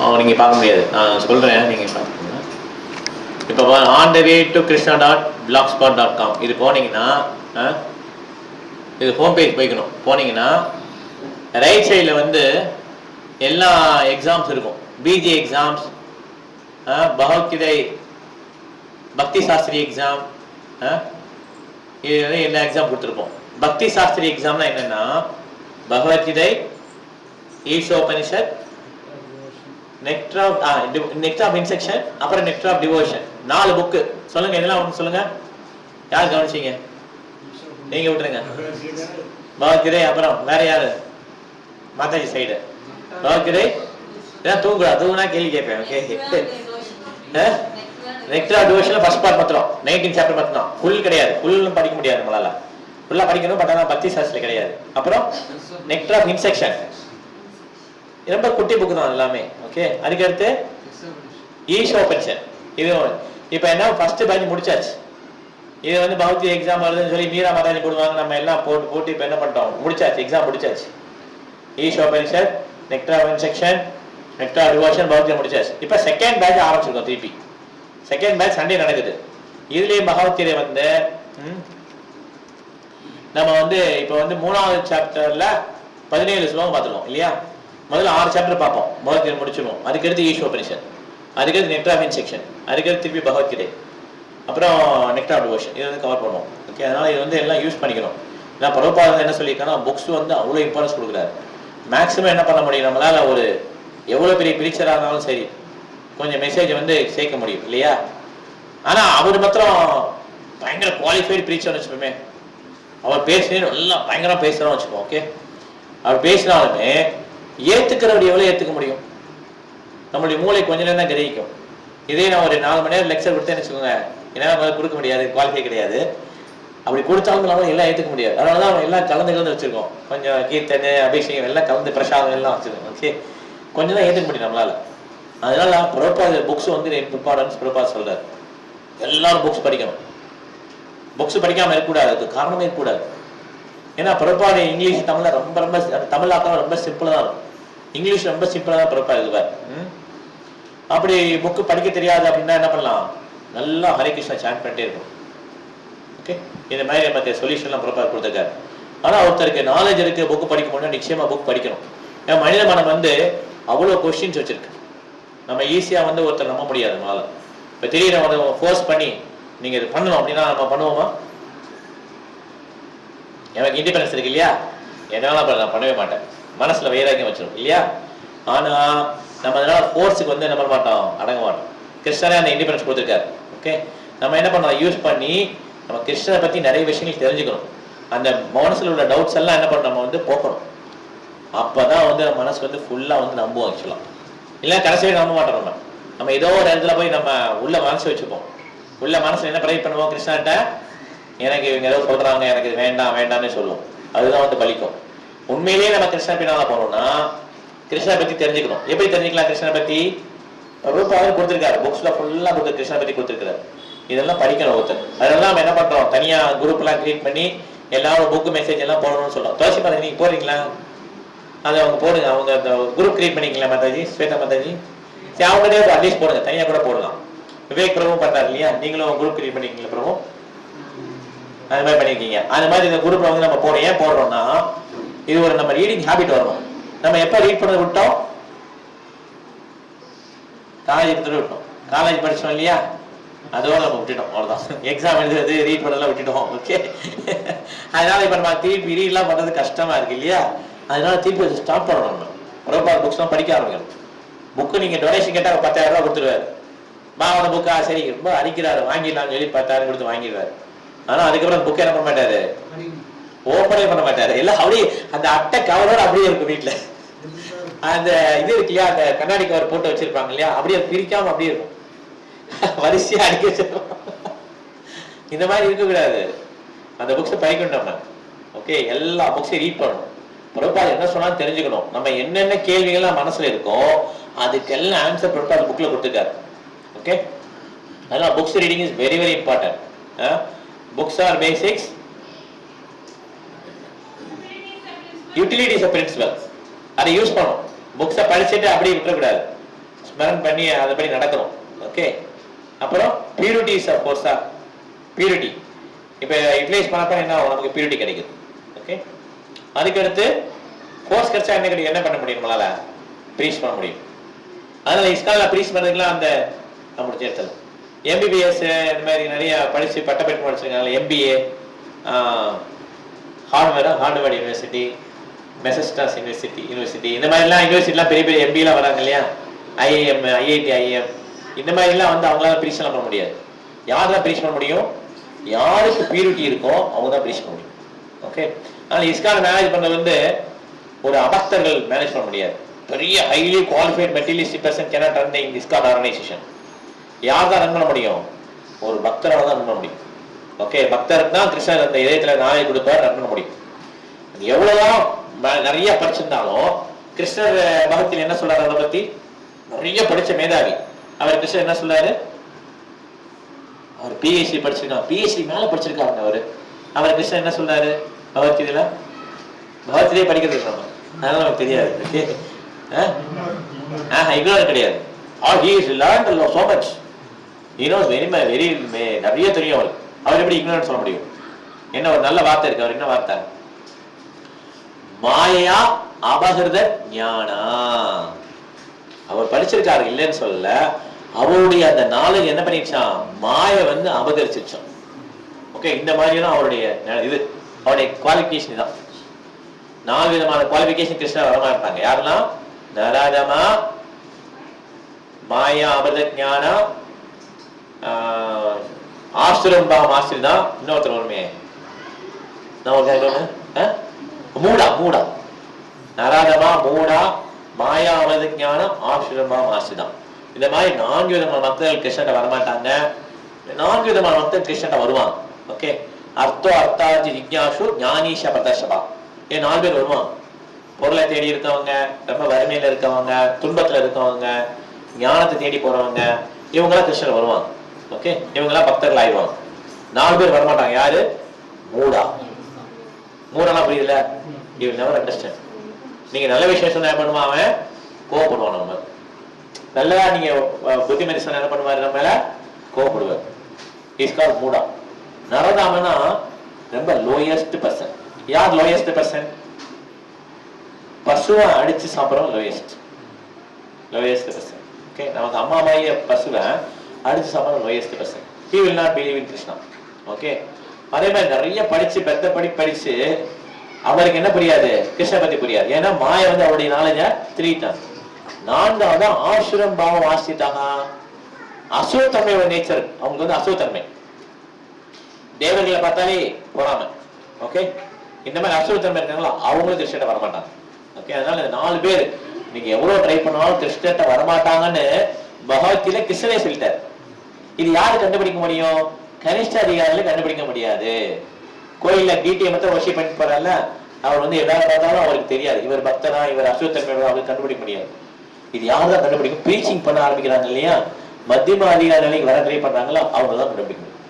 அவன் நீங்கள் பார்க்க முடியாது. நான் சொல்கிறேன் நீங்கள் பார்த்துக்கோங்க இப்போ on the way to Krishna dot blog spot dot com இது போனீங்கன்னா ஆ, இது ஹோம் பேஜ் போய்க்கணும். போனீங்கன்னா ரைட் சைடில் வந்து எல்லா எக்ஸாம்ஸ் இருக்கும். பிஜி எக்ஸாம்ஸ் பகவத்கீதை பக்தி சாஸ்திரி எக்ஸாம் இது வந்து எல்லா எக்ஸாம் கொடுத்துருப்போம். பக்தி சாஸ்திரி எக்ஸாம்னா என்னென்னா Bhagavad Gita Isopanishad nectar of nectar of instruction அப்புறம் நெக்டர் ஆஃப் டிவோஷன் நாலு புக்கு சொல்லுங்க இதெல்லாம் ஒன்று சொல்லுங்க? யார் கவனிச்சீங்க? நீங்க விட்டுருங்க. பகவத்கீதை அப்புறம் வேற யாரு? மாதாஜி சைடு பகவத்கீதை? இதான் தூங்குறா தூங்குனா கேள்வி கேட்பேன் ஓகே நெக்டர் ஆஃப் டிவோஷன்ல ஃபர்ஸ்ட் பார்ட் மாத்திரம் நைன்டீன் சாப்டர் தான் ஃபுல் கிடையாது ஃபுல்லும் படிக்க முடியாது நம்மளால. ஃபுல்லா படிக்கணும் பட் ஆனால் பக்தி சாஸ்திரி கிடையாது. அப்புறம் நெக்டர் ஆஃப் இன்செக்ஷன் ரொம்ப குட்டி புக்கு தான் எல்லாமே. ஓகே அதுக்கடுத்து ஈஷோ ஈஷோபனிஷன் இது இப்போ என்ன? ஃபர்ஸ்ட் பேட்ச் முடிச்சாச்சு. இது வந்து பௌத்தி எக்ஸாம் வருதுன்னு சொல்லி மீரா மாதாஜி போடுவாங்க நம்ம எல்லாம் போட்டு போட்டு இப்போ என்ன பண்ணிட்டோம்? முடிச்சாச்சு. எக்ஸாம் முடிச்சாச்சு. ஈஷோபனிஷன் நெக்டர் இன்செக்ஷன் நெக்டர் ரிவர்ஷன் பௌத்தி முடிச்சாச்சு. இப்போ செகண்ட் பேட்ச் ஆரம்பிச்சிருக்கோம் திருப்பி. செகண்ட் பேட்ச் சண்டே நடக்குது. இதுலேயே பகவத்கீதை வந்து ம், நம்ம வந்து இப்போ வந்து மூணாவது சாப்டர்ல பதினேழு ஸ்லோகம் பார்த்துருக்கோம் இல்லையா? முதல்ல ஆறு சாப்டர் பார்ப்போம். பகவத்கீதை முடிச்சிடுவோம் அதுக்கடுத்து ஈஸ்வபனிஷன் அதுக்கடுத்து நெக்டாமின் செக்ஷன் அதுக்கடுத்து திருப்பி பகவத்கீதை. அப்புறம் நெக்டார் டிவோஷன் இதை வந்து கவர் பண்ணுவோம். ஓகே அதனால் இது வந்து எல்லாம் யூஸ் பண்ணிக்கணும் ஏன்னா பரவப்பாக என்ன சொல்லியிருக்கேன்னா புக்ஸ் வந்து அவ்வளோ இம்பார்ட்டன்ஸ் கொடுக்குறாரு. மேக்ஸிமம் என்ன பண்ண முடியும்? நம்மளால் ஒரு எவ்வளோ பெரிய பிரிச்சராக இருந்தாலும் சரி கொஞ்சம் மெசேஜ் வந்து சேர்க்க முடியும். இல்லையா? ஆனால் அவர் மாத்திரம் பயங்கர குவாலிஃபைடு பிரீச்சர்னு வச்சுப்போமே அவர் பேசுனே நல்லா பயங்கரமாக பேசுகிறோம் வச்சுப்போம் ஓகே அவர் பேசினாலுமே ஏத்துக்கிறவர் எவ்வளோ ஏற்றுக்க முடியும்? நம்மளுடைய மூளை கொஞ்ச நேரம் தான் கிரகிக்கும். இதே நான் ஒரு நாலு மணி நேரம் லெக்சர் கொடுத்தேன்னு வச்சுக்கோங்க என்னால் நம்மளால் கொடுக்க முடியாது குவாலிஃபை கிடையாது. அப்படி கொடுத்தாலும் நம்மளால எல்லாம் ஏற்றுக்க முடியாது. அதனால தான் அவன் எல்லாம் கலந்து கலந்து வச்சிருக்கோம். கொஞ்சம் கீர்த்தனை அபிஷேகம் எல்லாம் கலந்து பிரசாதம் எல்லாம் வச்சுருக்கோம் ஓகே கொஞ்சம் தான் ஏற்றுக்க முடியும் நம்மளால். அதனால புரோப்பா புக்ஸ் வந்து இம்பார்ட்டன்ஸ் புரோப்பா சொல்கிறார் எல்லாரும் புக்ஸ் படிக்கணும். புக்ஸ் படிக்காமல் இருக்கக்கூடாது அதுக்கு காரணமே இருக்கக்கூடாது. ஏன்னா புறப்பாடு இங்கிலீஷ் தமிழ்ல ரொம்ப ரொம்ப அந்த தமிழ் ஆக்கம் ரொம்ப சிம்பிளாக தான் இருக்கும். இங்கிலீஷ் ரொம்ப சிம்பிளாக தான் பிறப்பா ம்? அப்படி புக்கு படிக்க தெரியாது அப்படின்னா என்ன பண்ணலாம்? நல்லா ஹரே கிருஷ்ணா சாண்ட் பண்ணிட்டே இருக்கும் ஓகே இந்த மாதிரி பற்றிய சொல்யூஷன்லாம் ப்ராப்பர் கொடுத்துருக்காரு. ஆனால் ஒருத்தருக்கு நாலேஜ் இருக்கு புக்கு படிக்க முடியும் நிச்சயமாக புக் படிக்கணும். ஏன்னா மனித மனம் வந்து அவ்வளோ கொஸ்டின்ஸ் வச்சிருக்கு. நம்ம ஈஸியாக வந்து ஒருத்தர் நம்ப முடியாது நம்மளால. இப்போ திடீர்னு வந்து ஃபோர்ஸ் பண்ணி நீங்கள் இது பண்ணணும் அப்படின்னா நம்ம பண்ணுவோமா? எனக்கு இண்டிபெண்டன்ஸ் இருக்கு இல்லையா? என்னால நான் பண்ணவே மாட்டேன். மனசுல வைராக்கியம் வச்சிடும் இல்லையா? ஆனா நம்ம அதனால ஃபோர்ஸுக்கு வந்து என்ன பண்ண மாட்டோம்? அடங்க மாட்டோம். கிருஷ்ணரே அந்த இண்டிபெண்டன்ஸ் கொடுத்துருக்காரு. ஓகே நம்ம என்ன பண்ணலாம் யூஸ் பண்ணி நம்ம கிருஷ்ணரை பத்தி நிறைய விஷயங்கள் தெரிஞ்சுக்கணும். அந்த மனசுல உள்ள டவுட்ஸ் எல்லாம் என்ன பண்ணணும்? நம்ம வந்து போக்கணும். அப்பதான் வந்து நம்ம மனசு வந்து ஃபுல்லா வந்து நம்புவோம் ஆக்சுவலா இல்லை கடைசியாக நம்ப மாட்டோம் நம்ம. நம்ம ஏதோ ஒரு இடத்துல போய் நம்ம உள்ள மனசு வச்சுப்போம். உள்ள மனசுல என்ன ப்ரை பண்ணுவோம் கிருஷ்ணாட்ட எனக்கு இவங்க ஏதோ சொல்றாங்க எனக்கு இது வேண்டாம் வேண்டாம்னு சொல்லுவோம். அதுதான் வந்து பலிக்கும். உண்மையிலேயே நம்ம கிருஷ்ணா பின்னால போனோம்னா கிருஷ்ணா பத்தி தெரிஞ்சுக்கணும். எப்படி தெரிஞ்சுக்கலாம் கிருஷ்ணா பத்தி? ரூபாவும் கொடுத்துருக்காரு. புக்ஸ்ல ஃபுல்லா கொடுத்து கிருஷ்ணா பத்தி கொடுத்துருக்காரு இதெல்லாம் படிக்கணும் ஒருத்தர். அதெல்லாம் நம்ம என்ன பண்றோம்? தனியா குரூப் எல்லாம் கிரியேட் பண்ணி எல்லாரும் புக் மெசேஜ் எல்லாம் போடணும்னு சொல்றோம். துளசி மாதா நீங்க போறீங்களா அதை அவங்க போடுங்க. அவங்க அந்த குரூப் கிரியேட் பண்ணிக்கலாம் மாதாஜி? ஸ்வேதா மாதாஜி? சரி அவங்களே அட்லீஸ்ட் போடுங்க. தனியா கூட போடலாம். விவேக் பிரபு பண்றாரு இல்லையா? நீங்களும் குரூப் கிரியேட் பண்ணிருக்கீங்களா பிரபு? அது மாதிரி பண்ணிருக்கீங்க. அந்த மாதிரி இந்த குரூப்ல வந்து நம்ம போறோம் ஏன் போடுறோம்னா இது ஒரு நம்ம ரீடிங் ஹேபிட் வரணும். நம்ம எப்ப ரீட் பண்ண விட்டோம்? காலேஜ் எடுத்துட்டு விட்டோம். காலேஜ் படிச்சோம் இல்லையா? அதோட நம்ம விட்டுட்டோம் அவ்வளவுதான். எக்ஸாம் எழுதுறது ரீட் பண்ணலாம் விட்டுட்டோம் ஓகே அதனால இப்ப நம்ம திருப்பி ரீட்லாம் பண்றது கஷ்டமா இருக்கு இல்லையா? அதனால திருப்பி ஸ்டாப் பண்ணணும் நம்ம. ரோபார் புக்ஸ்லாம் படிக்க ஆரம்பிக்கணும். புக்கு நீங்க டொனேஷன் கேட்டா பத்தாயிரம் ரூபாய் கொடுத்துருவாரு. மாவோட புக்கா சரி. ரொம்ப அடிக்கிறாரு. வாங்கிடலாம்னு சொல்லி பத்தாயிரம் கொடுத்து வாங்கிடுவாரு. ஆனா அதுக்கப்புறம் புக்கை என்ன பண்ண மாட்டாரு? ஓப்பனே பண்ண மாட்டாரு. எல்லாம் அப்படியே அந்த அட்டை கவரோட அப்படியே இருக்கும் வீட்டுல அந்த இது இருக்கு இல்லையா அந்த கண்ணாடி கவர் போட்டு வச்சிருப்பாங்க இல்லையா அப்படியே பிரிக்காம அப்படியே இருக்கும். வரிசையா அடிக்க வச்சிருக்கோம் இந்த மாதிரி இருக்கக்கூடாது. அந்த புக்ஸை படிக்கணும் நம்ம. ஓகே எல்லா புக்ஸையும் ரீட் பண்ணணும். பிரபாத் என்ன சொன்னாலும் தெரிஞ்சுக்கணும். நம்ம என்னென்ன கேள்விகள்லாம் மனசுல இருக்கோ அதுக்கெல்லாம் ஆன்சர் பிரபாத் புக்ல கொடுத்துருக்காரு. ஓகே அதனால books reading is very very important books are basics utilities of principle அதை யூஸ் பண்ணும் புக்ஸை படிச்சுட்டு அப்படியே விட்டுறக்கூடாது. ஸ்மரன் பண்ணி அதைப்படி நடக்கணும். ஓகே அப்புறம் பியூரிட்டி இஸ் கோர்ஸா பியூரிட்டி இப்போ யூட்டிலைஸ் பண்ணப்ப என்ன ஆகும்? நமக்கு பியூரிட்டி கிடைக்குது. ஓகே அதுக்கடுத்து கோர்ஸ் கிடைச்சா என்ன கிடைக்கும்? என்ன பண்ண முடியும் நம்மளால? ப்ரீச் பண்ண முடியும். அதனால இஸ்கால ப்ரீச் பண்ணுறதுக்குலாம் அந்த நம்மளுடைய சேர்த்தல் எம்பிபிஎஸ் இந்த மாதிரி நிறைய படிச்சு பட்டப்படிப்பு படிச்சிருக்காங்க எம்பிஏ ஹார்ட்வேர் ஹார்ட்வேர் யூனிவர்சிட்டி மெசஸ்டாஸ் யூனிவர்சிட்டி யூனிவர்சிட்டி இந்த மாதிரிலாம் யூனிவர்சிட்டிலாம் பெரிய பெரிய எம்பிலாம் வராங்க இல்லையா? ஐஐஎம் ஐஐடி ஐஎம் இந்த மாதிரிலாம் வந்து அவங்களால ப்ரீச்லாம் பண்ண முடியாது. யார் தான் பண்ண முடியும்? யாருக்கு பியூரிட்டி இருக்கோ அவங்க தான் பிரிச்சு பண்ண முடியும். ஓகே ஆனால் இஸ்கான் மேனேஜ் பண்ணது வந்து ஒரு அபஸ்தர்கள் மேனேஜ் பண்ண முடியாது. பெரிய highly qualified materialistic person cannot run இந்த இஸ்கான் ஆர்கனைசேஷன் யார் தான் ரன் பண்ண முடியும்? ஒரு பக்தரால் தான் ரன் பண்ண முடியும். ஓகே பக்தர் தான் கிருஷ்ணர் அந்த இதயத்தில் நாயை கொடுப்பார் ரன் பண்ண முடியும். எவ்வளவுதான் நிறைய படிச்சிருந்தாலும் கிருஷ்ணர் பகத்தில் என்ன சொல்றாரு அதை பத்தி? நிறைய படிச்ச மேதாவி. அவர் கிருஷ்ணர் என்ன சொல்றாரு அவர் பிஹெச்டி படிச்சிருக்காங்க பிஹெச்டி மேல படிச்சிருக்காங்க அவரு. அவர் கிருஷ்ணர் என்ன சொல்றாரு பகவத்கீதையில? பகவத்கீதையே படிக்கிறது நம்ம அதனால நமக்கு தெரியாது. ஆஹ் இக்னோர் கிடையாது. All he is learned so much he knows very very நிறைய தெரியும் அவருக்கு. அவர் எப்படி இக்னோர் சொல்ல முடியும்? என்ன ஒரு நல்ல வார்த்தை இருக்கு. அவர் என்ன வார்த்தை? மாயா அபகிருத ஞானா. அவர் படிச்சிருக்காரு இல்லைன்னு சொல்லல. அவருடைய அந்த நாலேஜ் என்ன பண்ணிடுச்சான் மாய வந்து அபகரிச்சிருச்சான். ஓகே இந்த மாதிரிலாம் அவருடைய இது அவருடைய குவாலிஃபிகேஷன் தான் நாலு விதமான குவாலிஃபிகேஷன் கிருஷ்ணர் வரமா இருப்பாங்க யாரெல்லாம் நராதமா மாயா அபத ஞானா ஆசிரம்பா மாஸ்டர் தான். இன்னொருத்தர் வருமே. நான் ஒரு ஆ? மூடா மூடா. நராதமா மூடா மாயா ஞானம் ஆசிரமா மாசுதான் இந்த மாதிரி நான்கு விதமான பக்தர்கள் கிருஷ்ணன் வரமாட்டாங்க. நான்கு விதமான மக்கள் கிருஷ்ணன் வருவாங்க. ஓகே அர்த்தோ அர்த்தாஜி ஜிக்யாசு ஞானீஷ பிரதர்ஷபா. ஏன் நாலு பேர் வருவாங்க. பொருளை தேடி இருக்கவங்க ரொம்ப வறுமையில இருக்கவங்க துன்பத்துல இருக்கவங்க ஞானத்தை தேடி போறவங்க இவங்கெல்லாம் கிருஷ்ணர் வருவாங்க. ஓகே இவங்கெல்லாம் பக்தர்கள் ஆயிடுவாங்க நாலு பேர் வரமாட்டாங்க. யாரு? மூடா. மூடெல்லாம் புரியுதுல யூ நெவர் அண்டர்ஸ்டாண்ட் நீங்க நல்ல விஷயம் சொன்னா என்ன பண்ணுமா அவன்? கோவப்படுவான் நம்ம. நல்லா நீங்க அஹ், புத்திமதி சொன்னா என்ன பண்ணுவாரு நம்ம மேல? கோவப்படுவார். இஸ் கால் மூடா. நரதாமனா ரொம்ப லோயஸ்ட் பர்சன் யார் லோயஸ்ட் பர்சன் பசுவை அடிச்சு சாப்பிடுறோம் லோயஸ்ட் லோயஸ்ட் பர்சன் ஓகே நமக்கு அம்மா மாய பசுவை அடிச்சு சாப்பிடுறோம் lowest person he will not believe in Krishna okay அதே மாதிரி நிறைய படிச்சு பெத்த படி படிச்சு அவருக்கு என்ன புரியாது? கிருஷ்ண பத்தி புரியாது. ஏன்னா மாய வந்து அவருடைய நாலேஜ திரிட்டான் நான்காவது ஆசுரம் பாவம் வாசித்தானா அசுத்தன்மை நேச்சர் அவங்களுக்கு வந்து அசுத்தன்மை தேவர்களை பார்த்தாலே பொறாமை. ஓகே இந்த மாதிரி அசோத்தன்மை இருக்காங்களா? அவங்களும் கிருஷ்ணட்ட வரமாட்டாங்க. ஓகே அதனால இந்த நாலு பேர் நீங்க எவ்வளவு ட்ரை பண்ணாலும் கிருஷ்ணட்ட வரமாட்டாங்கன்னு பகவத்கீதை கிருஷ்ணனே சொல்லிட்டார். இது யாரு கண்டுபிடிக்க முடியும்? கனிஷ்ட அதிகாரில கண்டுபிடிக்க முடியாது. கோயில்ல டிடிஎம் மட்டும் வசி பண்ணிட்டு போறாருல அவர் வந்து எதாவது பார்த்தாலும் அவருக்கு தெரியாது. இவர் பக்தனா இவர் அசுத்தன்மை அவருக்கு கண்டுபிடிக்க முடியாது. இது யார் தான் கண்டுபிடிக்கும் ப்ரீச்சிங் பண்ண ஆரம்பிக்கிறாங்க இல்லையா? மத்தியம அதிகார நிலைக்கு வர ட்ரை பண்றாங்களோ அவங்க தான் கண்டுபிடிக்க முடியும்.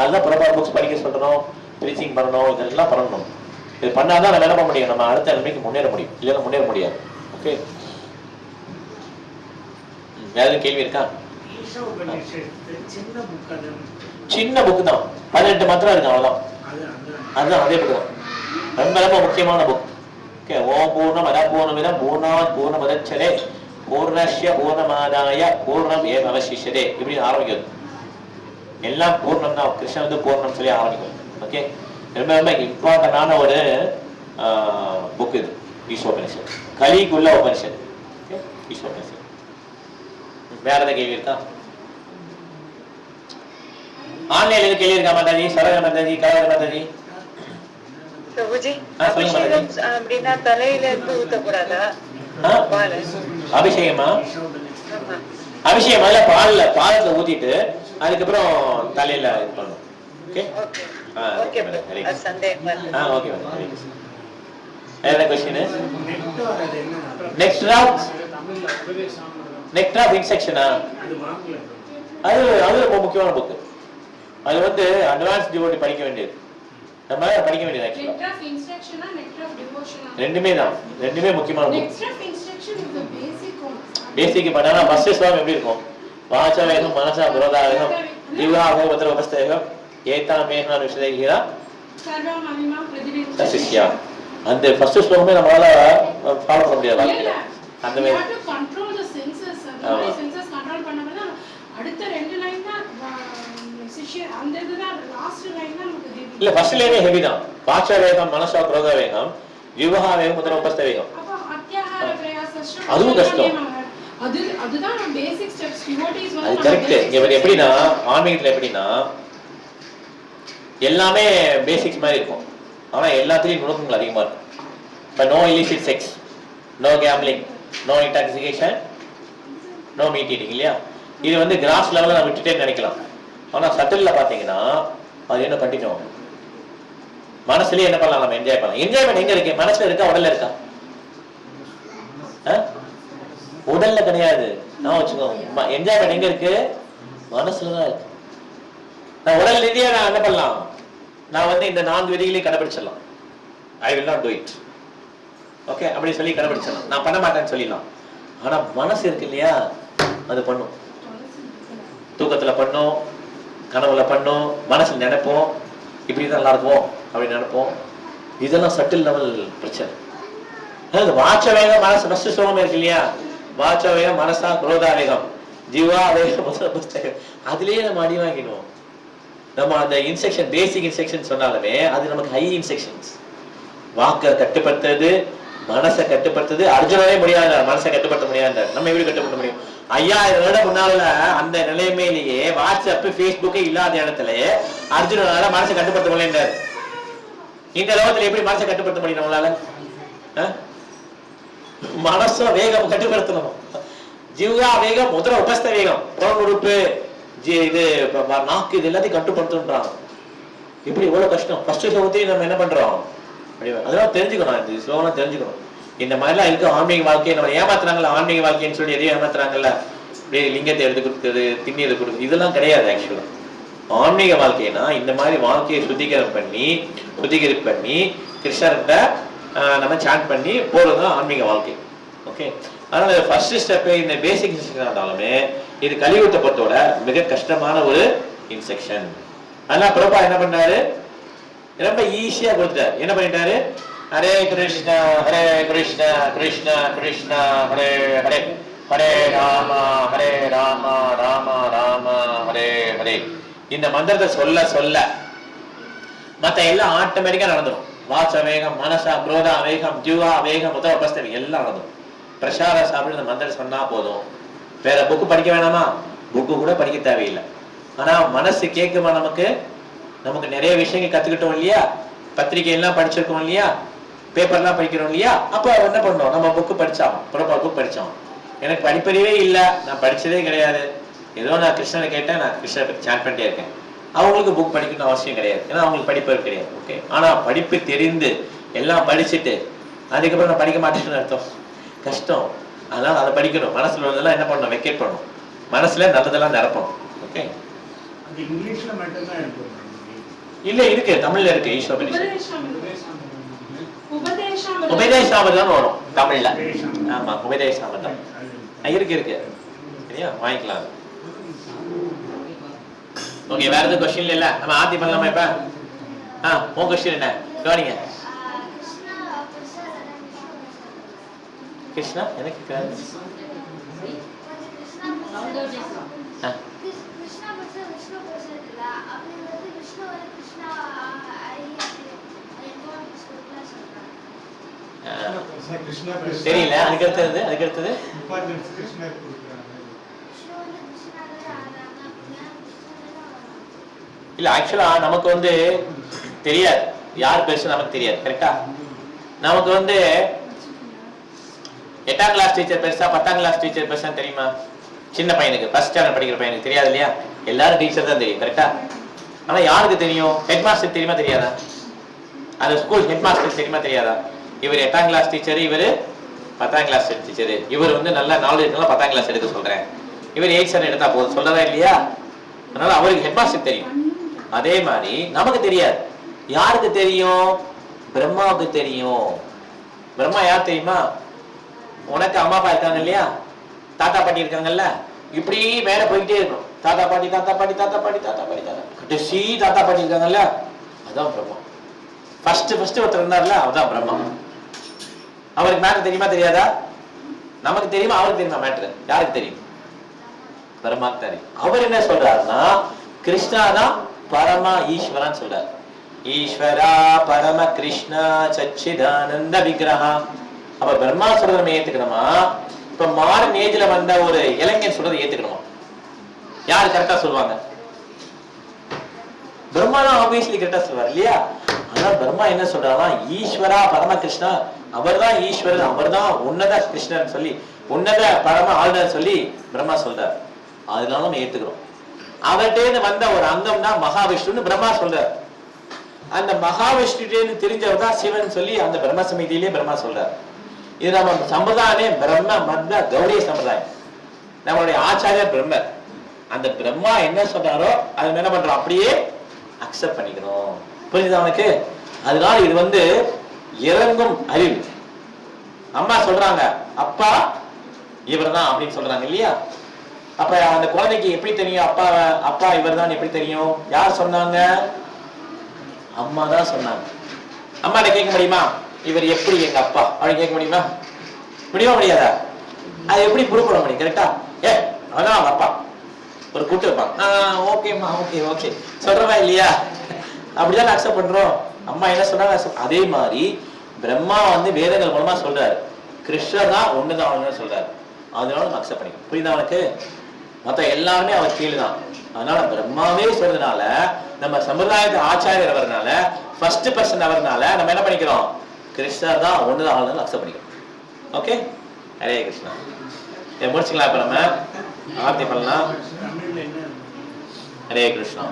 அதுதான் பிரபா புக்ஸ் படிக்க சொல்றோம் ப்ரீச்சிங் பண்ணணும் இதெல்லாம் பண்ணணும். இது பண்ணாதான் நம்ம என்ன முடியும்? நம்ம அடுத்த நிலைமைக்கு முன்னேற முடியும். இல்லைன்னா முன்னேற முடியாது. ஓகே வேற எதுவும் கேள்வி இருக்கா? சின்ன புக் சின்ன புக் தான். பதினெட்டு மாத்திரம் இருக்கு அந்த அதுதான் அதே புக் தான். ரொம்ப ரொம்ப முக்கியமான புக் ஓகே ஓம் பூர்ணம் அத பூர்ணமிதம் பூர்ணாத் பூர்ணமதச்சரே பூர்ணஸ்ய பூர்ணமாதாய பூர்ணம் ஏவ அவசிஷதே. இப்படி ஆரம்பிக்கிறது. எல்லாம் பூர்ணம் தான். கிருஷ்ணன் வந்து பூர்ணம் சொல்லி ஆரம்பிக்கும் ஓகே ரொம்ப ரொம்ப இம்பார்ட்டண்டான ஒரு புக் இது. ஈஸ்வரபனிஷத் கலிக்குள்ள உபனிஷத். ஓகே ஈஸ்வரபனிஷத் வேற ஏதாவது கேள்வி இருக்கா? ஆன்லைன்ல எதுவும் கேள்வி இருக்கா மாதாஜி? சரக மாதாஜி கலக மாதாஜி? அப்படின்னா தலையில இருந்து ஊத்தக்கூடாதா? ஆ? பால். அபிஷேகமா? அபிஷேகம்? முதல்ல பால்ல பாலத்துல ஊத்திட்டு அதுக்கப்புறம் தலையில இது பண்ணணும். ஓகே. ஓகே வேற என்ன கொஸ்டின் நெக்ஸ்ட் ராப் நெக்ஸ்ட் ராப் இன்செக்ஷனா அது அது ரொம்ப முக்கியமான புக் அது வந்து அட்வான்ஸ் டிவோட்டி படிக்க வேண்டியது. நம்ம படிக்க வேண்டியது ஆக்சுவலா? ரெண்டுமே தான். ரெண்டுமே முக்கியமான. பேசிக் பண்ணா ஃபர்ஸ்ட் ஸ்லோகம் எப்படி இருக்கும்? வாச்சவேகம் மனசா புரோதாவேகம் ஜீவாக உத்தர உபஸ்தேகம் ஏதா மேகனா விஷயதா சர்வம் அபிமாம் பிரதிபிம்பம் சசிஷ்யா அந்த ஃபர்ஸ்ட் ஸ்லோகமே நம்மளால ஃபாலோ பண்ண முடியாது வாழ்க்கையில. அந்த மாதிரி have to control the senses. அந்த ஆமா. மாதிரி senses control பண்ணாமதான் அடுத்த ரெண்டு லைன் தான் சிஷ்ய அந்த இதுதான் லாஸ்ட் லைன் தான் நமக்கு heavy. இல்ல ஃபர்ஸ்ட் லைனே ஹெவி தான். வாச்சவேகம் மனசா புரோதாவேகம் ஜீவஹா வேகம் உத்தர உபஸ்தேகம் அப்போ அத்தியாகார பிரயாசம் அதுவும் கஷ்டம். அது கரெக்ட் வந்து எப்படின்னா ஆன்மீகத்துல எப்படின்னா எல்லாமே பேசிக்ஸ் மாதிரி இருக்கும். ஆனா எல்லாத்துலயும் நுணுக்கங்கள் அதிகமா இருக்கும். இப்ப no illicit sex no gambling no intoxication no meat eating இல்லையா? இது வந்து கிராஸ் லெவல்ல நான் விட்டுட்டேன்னு நினைக்கலாம். ஆனா சட்டில்ல பாத்தீங்கன்னா அது என்ன கண்டினியூ மனசுலயே என்ன பண்ணலாம்? நம்ம என்ஜாய் பண்ணலாம். என்ஜாய்மெண்ட் எங்க இருக்கு? மனசுல இருக்கா? உடல்ல இருக்கா? ஆ? உடல்ல கிடையாது. நான் வச்சுக்கோ. என்ஜாய்மெண்ட் எங்க இருக்கு? மனசுலதான் இருக்கு. நான் உடல் ரீதியா நான் என்ன பண்ணலாம்? நான் வந்து இந்த நான்கு விதிகளையும் கடைபிடிச்சிடலாம் I will not do it okay அப்படி சொல்லி கடைபிடிச்சிடலாம் நான் பண்ண மாட்டேன்னு சொல்லிடலாம். ஆனா மனசு இருக்கு இல்லையா? அது பண்ணும். தூக்கத்துல பண்ணும். கனவுல பண்ணும். மனசுல நினைப்போம். இப்படி தான் நல்லா இருக்கும் அப்படி நினைப்போம். இதெல்லாம் சட்டில் லெவல் பிரச்சனை. அதாவது வாச்ச வேகம் மனசு ஃபர்ஸ்ட் சோகம் இருக்கு இல்லையா? வாச்ச வேகம் மனசா குரோதா வேகம் ஜீவா வேகம் புஸ்தகம் அதுலயே நம்ம அடி வாங்கிடுவோம். நம்ம அந்த இன்செக்ஷன் பேசிக் இன்செக்ஷன் சொன்னாலுமே அது நமக்கு ஹை இன்செக்ஷன்ஸ் வாக்க கட்டுப்படுத்துறது மனசை கட்டுப்படுத்துறது அர்ஜுனவே முடியாது மனசை கட்டுப்படுத்த முடியாது நம்ம எப்படி கட்டுப்படுத்த முடியும்? ஐயாயிரம் வருட முன்னால அந்த நிலைமையிலேயே வாட்ஸ்அப் ஃபேஸ்புக்கே இல்லாத இடத்துல அர்ஜுனனால மனசை கட்டுப்படுத்த முடியாது இந்த லோகத்துல எப்படி மனசை கட்டுப்படுத்த முடியும் நம்மளால ஆ? மனசோ வேகம் கட்டுப்படுத்தணும். ஜீவா வேகம் முதல உபஸ்த வேகம். புறம் உறுப்பு ஜி- இது நாக்கு இது எல்லாத்தையும் கட்டுப்படுத்துன்றான் இப்படி இவ்வளவு கஷ்டம்? ஃபர்ஸ்ட் ஸ்லோகத்தையும் நம்ம என்ன பண்றோம்? அதெல்லாம் தெரிஞ்சுக்கணும் இந்த ஸ்லோகம் தெரிஞ்சுக்கணும். இந்த மாதிரிலாம் இருக்கு ஆன்மீக வாழ்க்கையை நம்ம ஏமாத்துறாங்கல்ல ஆன்மீக வாழ்க்கைன்னு சொல்லி எதையும் ஏமாத்துறாங்கல்ல. அப்படியே லிங்கத்தை எடுத்து கொடுக்குறது திண்ணீரை கொடுக்குறது இதெல்லாம் கிடையாது ஆக்சுவலா ஆன்மீக வாழ்க்கைனா இந்த மாதிரி வாழ்க்கையை சுத்திகரம் பண்ணி சுத்திகரிப்பு பண்ணி கிருஷ்ணர்கிட்ட நம்ம சாட் பண்ணி போறது தான் ஆன்மீக வாழ்க்கை. ஓகே அதனால ஃபர்ஸ்ட் ஸ்டெப் இந்த பேசிக் இன்ஸ்ட்ரக்ஷன் இருந்தாலுமே இது கலியுகத்தை பொறுத்தோட மிக கஷ்டமான ஒரு இன்செக்ஷன் அதனால பிரபா என்ன பண்ணாரு? ரொம்ப ஈஸியா கொடுத்தாரு என்ன பண்ணிட்டாரு? ஹரே கிருஷ்ணா ஹரே கிருஷ்ணா கிருஷ்ணா கிருஷ்ணா ஹரே ஹரே ஹரே ராமா ஹரே ராமா ராமா ராமா ஹரே ஹரே. இந்த மந்திரத்தை சொல்ல சொல்ல மத்த எல்லாம் ஆட்டோமேட்டிக்கா நடந்துடும் வாச வேகம் மனசா குரோதா வேகம் ஜீவா வேகம் முதல் உபஸ்தவி எல்லாம் நடந்துடும் பிரசாத சாப்பிட்டு இந்த மந்திரம் சொன்னா போதும். வேற புக்கு படிக்க வேணாமா? புக்கு கூட படிக்க தேவையில்லை. ஆனா மனசு கேட்குமா நமக்கு? நமக்கு நிறைய விஷயங்கள் கத்துக்கிட்டோம் இல்லையா? பத்திரிகை எல்லாம் படிச்சிருக்கோம் இல்லையா? பேப்பர்லாம் படிக்கிறோம் இல்லையா? அப்போ என்ன பண்ணோம்? நம்ம புக்கு படிச்சோம் புறப்பா புக் படிச்சோம் எனக்கு படிப்பறிவே இல்லை. நான் படிச்சதே கிடையாது. ஏதோ நான் கிருஷ்ணனை கேட்டேன் நான் கிருஷ்ணனை சாட் பண்ணிட்டே இருக்கேன். அவங்களுக்கு புக் படிக்கணும்னு அவசியம் கிடையாது. ஏன்னா அவங்களுக்கு படிப்பு கிடையாது. ஓகே ஆனா படிப்பு தெரிந்து எல்லாம் படிச்சுட்டு அதுக்கப்புறம் நான் படிக்க மாட்டேன்னு அர்த்தம். கஷ்டம். அதனால அதை படிக்கணும். மனசுல உள்ளதெல்லாம் என்ன பண்ணணும்? வெக்கேட் பண்ணணும். மனசுல நல்லதெல்லாம் நிரப்பணும். ஓகே இல்ல இருக்கு. தமிழ்ல இருக்கு. ஈஸ்வரபரிஷத் உபதேசம் உபதேசம் உபதேசாமதான் வரும். தமிழ்ல. ஆமா உபதேசாமதான் அது இருக்கு இருக்கு. சரியா? வாங்கிக்கலாம். ஓகே வேற எதுவும் கொஸ்டின் இல்ல நம்ம ஆர்த்தி பண்ணலாமா இப்ப? ஆ உன் கொஸ்டின் என்ன? கவனிங்க. கிருஷ்ணா எனக்கு தெரியல. அதுக்கு அடுத்தது அதுக்கு அடுத்தது இம்பார்ட்டன்ஸ் கிருஷ்ணர் கொடுக்குறாங்க விஷ்ணு வந்து கிருஷ்ணாவே ஆடுறாங்க அப்படின்னா கிருஷ்ணாவே இல்ல ஆக்சுவலா நமக்கு வந்து தெரியாது. யார் பெருசு நமக்கு தெரியாது கரெக்டா நமக்கு வந்து எட்டாம் கிளாஸ் டீச்சர் பெருசா பத்தாம் கிளாஸ் டீச்சர் பெருசா தெரியுமா? சின்ன பையனுக்கு ஃபர்ஸ்ட் ஸ்டாண்டர்ட் படிக்கிற பையனுக்கு தெரியாது இல்லையா? எல்லாரும் டீச்சர் தான் தெரியும் கரெக்டா ஆனா யாருக்கு தெரியும்? ஹெட் மாஸ்டர் தெரியுமா தெரியாதா? அந்த ஸ்கூல் ஹெட் மாஸ்டர் தெரியுமா தெரியாதா? இவர் எட்டாம் கிளாஸ் டீச்சர் இவர் பத்தாம் கிளாஸ் டீச்சர் இவர் வந்து நல்ல நாலேஜ் பத்தாம் கிளாஸ் எடுக்க சொல்றேன். இவர் எயிட் ஸ்டாண்டர்ட் எடுத்தா போதும். சொல்றதா இல்லையா? அதனால அவருக்கு ஹெட் மாஸ்டர் தெரியும். அதே மாதிரி நமக்கு தெரியாது. யாருக்கு தெரியும்? பிரம்மாவுக்கு தெரியும். பிரம்மா யார் தெரியுமா? உனக்கு அம்மா அப்பா இருக்காங்க இல்லையா? தாத்தா பாட்டி இருக்காங்கல்ல? இப்படி மேல போய்கிட்டே இருக்கணும். தாத்தா பாட்டி தாத்தா பாட்டி தாத்தா பாட்டி தாத்தா பாட்டி தாத்தா. கடைசி தாத்தா பாட்டி இருக்காங்கல்ல? அதான் பிரம்மா. ஃபர்ஸ்ட் ஃபர்ஸ்ட் ஒருத்தர் இருந்தார்ல அவதான் பிரம்மா. அவருக்கு மேட்ரு தெரியுமா தெரியாதா? நமக்கு தெரியுமா அவருக்கு தெரியுமா மேட்ரு யாருக்கு தெரியும்? பிரம்மா தெரியும். அவர் என்ன சொல்றாருன்னா கிருஷ்ணா தான் பரமா ஈஸ்வரன் சொல்றார். ஈஸ்வரா பரம கிருஷ்ணா சச்சிதானந்த விக்கிரகா அப்ப பிரம்மா சொல்றத நம்ம ஏத்துக்கணுமா? இப்ப மாடர்ன் ஏஜ்ல வந்த ஒரு இளைஞன் சொல்றதை ஏத்துக்கணுமா? யார் கரெக்டா சொல்லுவாங்க? பிரம்மா தான் ஆப்வியஸ்லி கரெக்டா சொல்வார் இல்லையா? ஆனா பிரம்மா என்ன சொல்றாருன்னா ஈஸ்வரா பரம கிருஷ்ணா அவர்தான் ஈஸ்வரன் அவர் தான் உன்னத கிருஷ்ணன் சொல்லி உன்னத பரம ஆளுநர் சொல்லி பிரம்மா சொல்றார். அதனால நம்ம ஏத்துக்கிறோம். அவர்கிட்ட வந்த ஒரு அங்கம் தான் மகாவிஷ்ணுன்னு பிரம்மா சொல்றார் அந்த மகாவிஷ்ணுன்னு தெரிஞ்சவர் தான் சிவன் சொல்லி அந்த பிரம்ம சமிதியிலேயே பிரம்மா சொல்றார் இது நம்ம சம்பிரதாயமே பிரம்ம மந்த கௌடிய சம்பிரதாயம். நம்மளுடைய ஆச்சாரியர் பிரம்மர். அந்த பிரம்மா என்ன சொல்றாரோ அதை நம்ம என்ன பண்றோம்? அப்படியே அக்செப்ட் பண்ணிக்கணும் புரியுதா உனக்கு? அதனால இது வந்து இறங்கும் அறிவு. அம்மா சொல்றாங்க அப்பா இவர்தான் அப்படின்னு சொல்றாங்க இல்லையா? அப்ப அந்த குழந்தைக்கு எப்படி தெரியும்? அப்பா அப்பா இவர் தான் எப்படி தெரியும்? யார் சொன்னாங்க? அம்மா தான் சொன்னாங்க. அம்மாட்ட கேட்க முடியுமா? இவர் எப்படி எங்க அப்பா? அப்படின்னு கேட்க முடியுமா? முடியுமா முடியாதா? அது எப்படி ப்ரூவ் பண்ண முடியும்? கரெக்டா ஏ அதான் அவங்க அப்பா. ஒரு கூட்டு வைப்பாங்க ஆஹ் ஓகேம்மா ஓகே ஓகே சொல்றவா இல்லையா? அப்படிதான் அக்செப்ட் பண்றோம். அம்மா என்ன சொன்னாங்க? அதே மாதிரி பிரம்மா வந்து வேதங்கள் மூலமா சொல்றாரு. கிருஷ்ணர் தான் ஒண்ணுதான் அவனு சொல்றாரு. அதனால நம்ம அக்செப்ட் பண்ணிக்கணும். புரியுதா அவனுக்கு மற்ற எல்லாருமே அவர் கீழே தான் அதனால பிரம்மாவே சொல்றதுனால நம்ம சம்பிரதாயத்து ஆச்சாரியர் அவர்னால ஃபர்ஸ்ட் பர்சன் அவர்னால நம்ம என்ன பண்ணிக்கிறோம்? கிருஷ்ணர் தான் ஒண்ணுதான் ஆளுநர் அக்செப்ட் பண்ணிக்கிறோம். ஓகே ஹரே கிருஷ்ணா. முடிச்சுக்கலாம் இப்போ நம்ம. ஆர்த்தி பண்ணலாம் ஹரே கிருஷ்ணா.